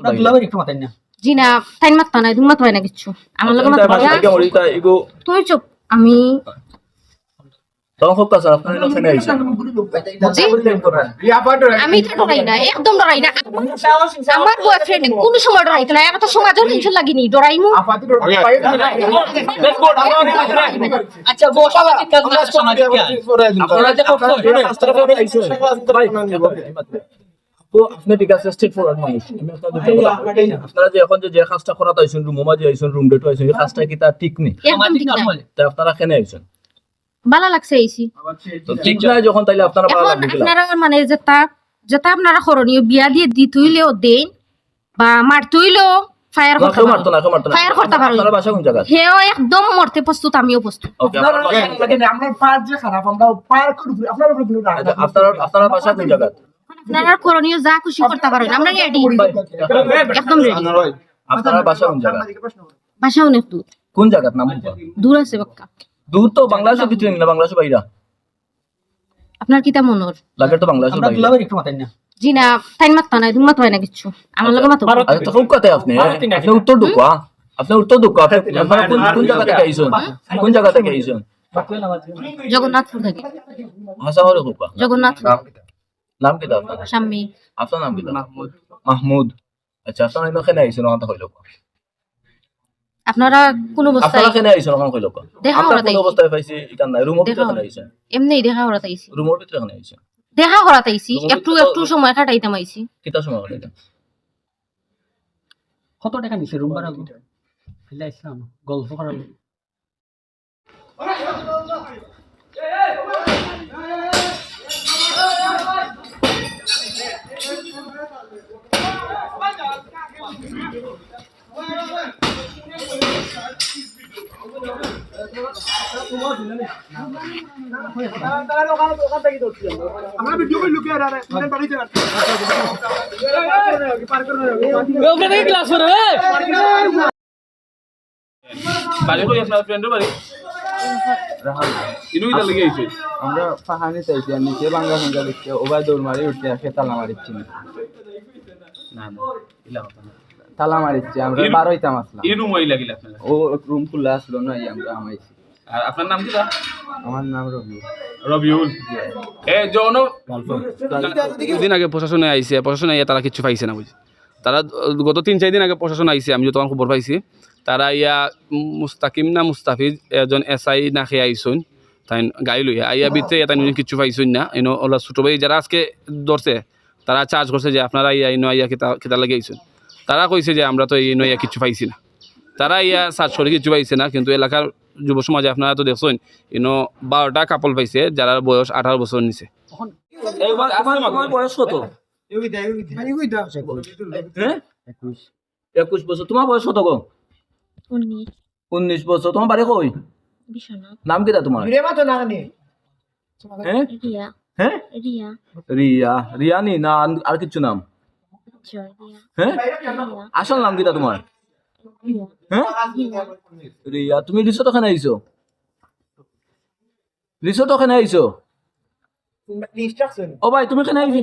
দুলাভাই একটু মাতাই না জি না তাই মাত্তা নাই তুমি মাত্তা না কিচ্ছু আমার লগে তুমি চুপ আমি আমি তো ডরাই না একদম ডরাই না আমার বয়ফ্রেন্ড কোন সময় ডরাইতো না এত সময় যখন টেনশন লাগিনি ডরাই মু আচ্ছা আপনারা যে তো আপনি ঠিক আছে স্টেট ফরওয়ার্ড মানুষ। আমি আপনাদের আপনারা যে এখন যে যে কাজটা করাতে আইছেন রুম মাঝে আইছেন রুম ডেটে আইছেন এই কাজটা কি তার ঠিক নেই? না। আপনারা কেন আইছেন? ভালো লাগছে এইছি তো ঠিক নাই যখন তাইলে আপনারা ভালো লাগবে আপনারা মানে যেটা যেটা আপনারা করণীয় বিয়া দিয়ে দি তুইলেও দেন বা মার তুইলেও ফায়ার করতে মারতো না মারতো না। ফায়ার করতে পারো আপনারা বাসা কোন জায়গা হেও একদম মরতে প্রস্তুত আমিও প্রস্তুত। আমরা পার যে খারাপ আমরা পার করে আপনারা বাসা কোন জায়গা আপনারা করণীয় যা খুশি করতে পারেন আমরা রেডি একদম রেডি আপনারা বাসা কোন জায়গা ভাষা অনেক দূর কোন জায়গার নাম দূর আছে বাক্কা দূর তো বাংলাদেশের ভিতরে না বাংলাদেশের বাইরা আপনার কিতা মনোর লাগে তো বাংলাদেশের আমরা বাইরে একটু মাতাই না জি না নাই তুমি মাত্তা না কিচ্ছু আমার লগে মাত্তা আরে তো কথা আপনি আপনি উত্তর ঢুকা আপনি উত্তর ঢুকা আপনারা কোন কোন জায়গা থেকে আইছেন কোন জায়গা থেকে আইছেন জগন্নাথপুর থেকে হাসা হরে জগন্নাথপুর নাম কি আপনার স্বামী আপনার নাম কি মাহমুদ। মাহমুদ। আচ্ছা আপনারা এখানে আইছেন ওখানে হইল আপনারা কোন অবস্থায় আপনারা এখানে আইছেন ওখানে হইল দেখা ওরা কোন। অবস্থায় পাইছি এটা নাই। রুমের ভিতরে আইছেন এমনি দেখা করাতে আইছি রুমের ভিতরে এখানে আইছেন দেখা আইছি তোমাদের একটু একটু সময় কাটাইতাম আইছি কিতা সময় এটা কত টাকা নিছে রুম ভাড়া ফেলে আসলাম গল্প করার আমরা ভিডিও করে লুকিয়ে রাখে মানে বাড়িতে রাখে পার করে বাড়ি কই আপনার ফ্রেন্ডের বাড়ি? ইনু ইটা লেগে আইছে। আমরা পাহাড়ে চাইছি আর নিচে বাংলা সঙ্গে দেখতে ওবার দৌড় মারি উঠতে আসে তালা মারিচ্ছি না। না না ইলা কথা না তালা মারিচ্ছি আমরা বার হইতাম আসলাম ইনু মই লাগিল আপনার? ও রুম খোলা আসলো না এই আমরা আমাইছি। আর আপনার নাম কি আমার নাম রবি রবিউল। এ জন। দিন আগে প্রশাসনে আইছে প্রশাসনে আইয়া তারা কিছু পাইছে না বুঝি। তারা গত তিন চার দিন আগে প্রশাসন আইছে আমি যতক্ষণ খবর পাইছি। তারা ইয়া মুস্তাকিম না মুস্তাফিজ এজন এস আই না খেয়ে আইসুন তাই গাড়ি লইয়া। আইয়া বিতে এটা কিছু পাইছুন না ইনো ওলা ছোটো ভাই যারা আজকে ধরছে তারা চার্জ করছে যে আপনারা ইয়া ইনো আইয়া কেতা কেতা লাগে আইসুন। তারা কইছে যে আমরা তো ইনো ইয়া কিছু পাইছি না। তারা ইয়া সার্চ করে কিছু পাইছে না কিন্তু এলাকার যুব সমাজে আপনারা তো দেখছেন ইনো বারোটা কাপল পাইছে যারা বয়স আঠারো বছর নিচে এইবার তোমার তোমার বয়স কত হ্যাঁ একুশ বছর তোমার বয়স কত গো? উনিশ। বছর তোমার বাড়ি কই? নাম কিটা তোমার? হ্যাঁ? রিয়া। হ্যাঁ? রিয়া। রিয়া রিয়ানি না আর- কিছু নাম? হ্যাঁ? আসল নাম কিটা তোমার? হ্যাঁ? রিয়া, তুমি রিসোর্ট ওখানে আইছো? রিসোর্ট ওখানে আইছো? ও ভাই, তুমি এখানে আইছো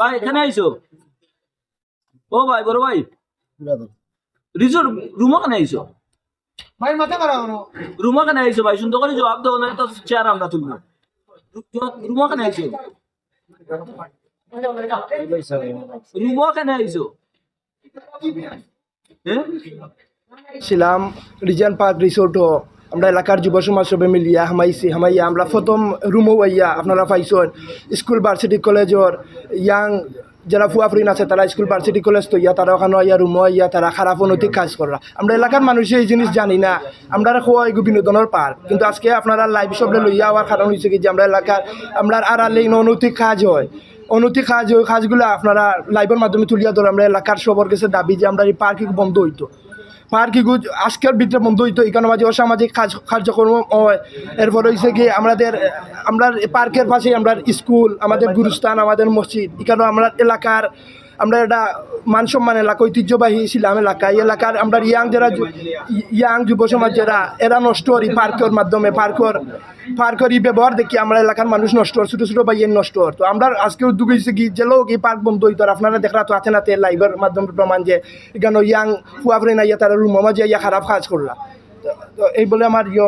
ভাই, এখানে আইছো? ও ভাই, বড় ভাই। রিসোর্ট রুম ওখানে আইছো? ভাই মাথা রুম ওখানে আইছো, ভাই, সুন্দর করে জবাব দাও না তো চেয়ার আমরা তুলবো। রুম ওখানে আইছো? আইছো? হ্যাঁ? ছিলাম রিজান পার্ক রিসোর্টও। আমরা এলাকার যুব সমাজ সবে মিলিয়া হামাইছি হামাইয়া। আমরা প্রথম রুমও আইয়া আপনারা পাইছেন স্কুল ভার্সিটি কলেজর ইয়াং যারা ফুয়াফরিন আছে তারা স্কুল ভার্সিটি কলেজ তো ইয়া তারা ওখানে ইয়া রুমও ইয়া তারা খারাপ অনৈতিক কাজ করা। আমরা এলাকার মানুষে এই জিনিস জানি না। আমরা খোয়া এগু বিনোদনের পার কিন্তু আজকে আপনারা লাইভ সবলে লইয়া হওয়ার কারণ হয়েছে কি যে আমরা এলাকার আমরা আড়ালে অনৈতিক কাজ হয়। অনৈতিক কাজ, ওই কাজগুলো আপনারা লাইভের মাধ্যমে তুলিয়া ধরে আমরা এলাকার সবার কাছে দাবি যে আমরা এই পার্কিং বন্ধ হইতো। গুজ আজকের ভিতরে বন্ধ হইতো এখানে মাঝে অসামাজিক কাজ কার্যক্রম হয় এরপর হয়েছে কি আমাদের, আমরা পার্কের পাশে আমরা স্কুল আমাদের গুরুস্থান, আমাদের মসজিদ এখানে আমরা এলাকার আমরা এটা মান সম্মান এলাকা, ঐতিহ্যবাহী ছিলাম এলাকা। এই এলাকার আমরা ইয়াং যারা ইয়াং যুব সমাজ যারা, এরা নষ্ট করি পার্কের মাধ্যমে পার্কর পার্কর ই ব্যবহার দেখি আমরা এলাকার মানুষ নষ্ট হর ছোটো ছোটো বাইয়ের নষ্ট হর তো আমরা আজকে উদ্যোগ হয়েছে কি যে লোক এই পার্ক বন্ধ হইতো আপনারা দেখরা তো আছে না তে লাইভের মাধ্যমে প্রমাণ যে এখানে ইয়াং ফুয়া না ইয়া তারা রুম যে ইয়া খারাপ কাজ করলা। তো- এই বলে আমার ইয়ে